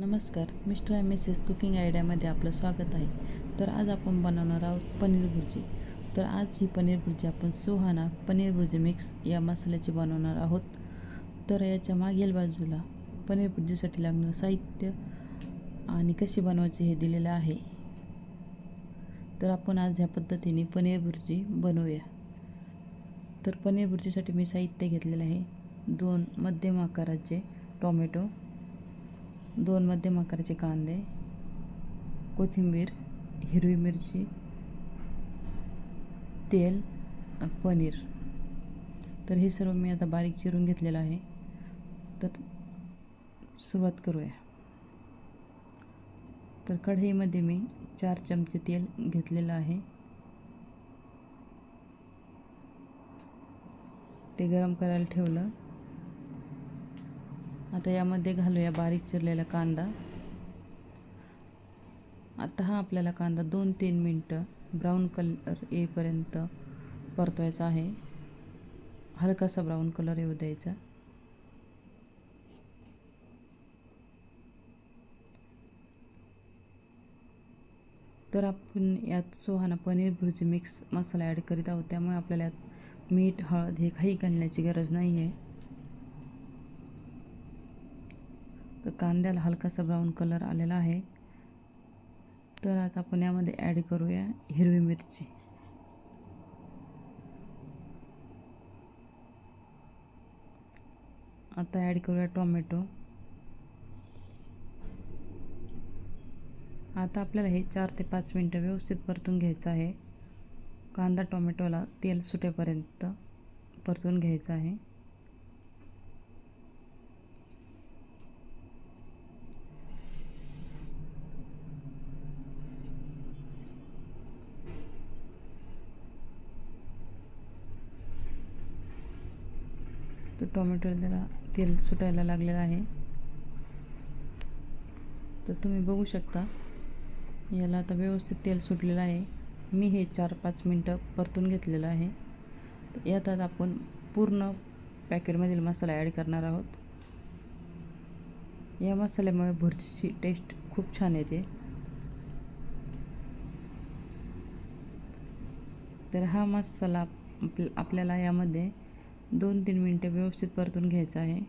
नमस्कार mister and missus cooking आयडियामध्ये आपलं स्वागत आहे. तर आज आपण बनवणार आहोत पनीर भुर्जी तर आज ही पनीर भुर्जी आपण सुहाना पनीर भुर्जी मिक्स या मसाल्याची बनवणार आहोत. तर याच्या मागील बाजूला पनीर भुर्जीसाठी लागणारं साहित्य आणि कशी बनवायची हे दिलेलं आहे. तर आपण आज ह्या पद्धतीने पनीर भुर्जी बनवूया. तर पनीर भुर्जीसाठी मी साहित्य घेतलेलं आहे. दोन मध्यम आकाराचे टोमॅटो दोन मध्यम आकाराचे कांदे कोथिंबीर हिरवी मिरची तेल पनीर. तर हे सर्व मी आता बारीक चिरून घेतलेलं आहे. तर सुरुवात करूया. तर कढईमध्ये मी चार चमचे तेल घेतलेलं आहे. ते गरम करायला ठेवलं. आता यामध्ये घालूया बारीक चिरलेला कांदा. आता हा आपल्याला कांदा दोन तीन मिनटं ब्राऊन कलर येईपर्यंत परतवायचा आहे. हलकासा ब्राऊन कलर येऊ द्यायचा. तर आपण यात सोहाना पनीर भुर्जी मिक्स मसाला ॲड करीत आहोत. त्यामुळे आपल्याला यात मीठ हळद हे काही घालण्याची गरज नाही आहे तर कांद्याला हलकासा ब्राऊन कलर आलेला आहे. तर आता आपण यामध्ये ॲड करूया हिरवी मिरची. आता ॲड करूया टोमॅटो आता आपल्याला हे चार ते पाच मिनटं व्यवस्थित परतून घ्यायचं आहे. कांदा टोमॅटोला तेल सुटेपर्यंत परतून घ्यायचं आहे. तर टोमॅटोला त्याला तेल सुटायला लागलेलं आहे. तर तुम्ही बघू शकता याला आता व्यवस्थित तेल सुटलेलं आहे. मी हे चार पाच मिनटं परतून घेतलेलं आहे. तर यात आपण पूर्ण पॅकेटमधील मसाला ॲड करणार आहोत. या मसाल्यामुळे भुर्जीची टेस्ट खूप छान येते. तर हा मसाला आपल्याला यामध्ये दोन तीन मिनटं व्यवस्थित परतून घ्यायचं आहे.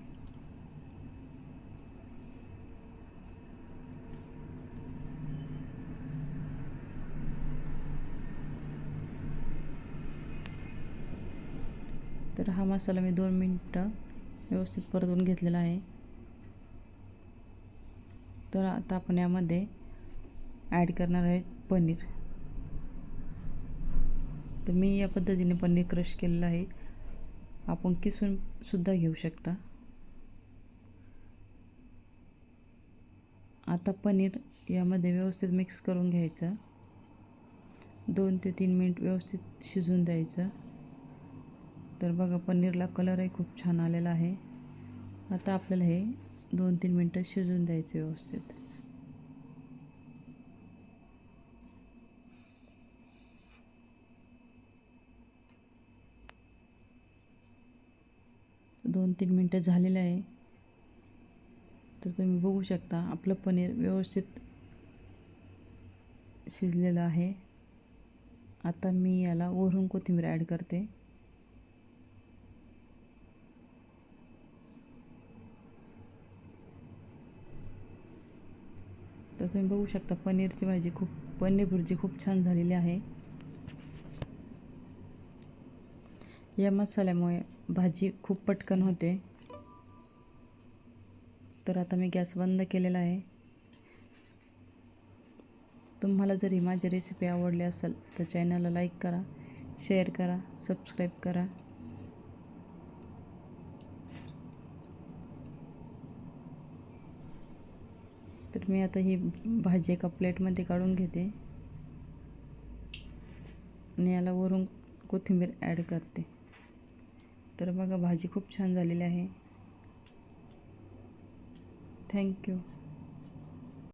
तर हा मसाला मी दोन मिनटं व्यवस्थित परतून घेतलेला आहे. तर आता आपण यामध्ये ॲड करणार आहे पनीर. तर मी या पद्धतीने पनीर क्रश केलेलं आहे. आपण किसून सुद्धा घेऊ शकता. आता पनीर यामध्ये व्यवस्थित मिक्स करून घ्यायचं. दोन ते तीन मिनिट व्यवस्थित शिजून द्यायचं. तर बघा पनीरला कलरही खूप छान आलेला आहे. आता आपल्याला हे दोन तीन मिनटं शिजवून द्यायचं व्यवस्थित. दोन तीन मिनटं झालेलं आहे. तर तुम्ही बघू शकता आपलं पनीर व्यवस्थित शिजलेलं आहे. आता मी याला वरून कोथिंबीर ॲड करते. तर तुम्ही बघू शकता पनीरची भाजी खूप पनीर भुर्जी खूप छान झालेली आहे. या मसाल्यामुळे भाजी खूप पटकन होते. तर आता मी गॅस बंद केलेला आहे. तुम्हाला जर ही माझी रेसिपी आवडली असेल तर चॅनलला लाईक करा शेअर करा सबस्क्राईब करा. तर मी आता ही भाजी एका प्लेटमध्ये काढून घेते. आणि याला वरून कोथिंबीर ॲड करते. तर बघा भाजी खूप छान झालेली आहे. थँक्यू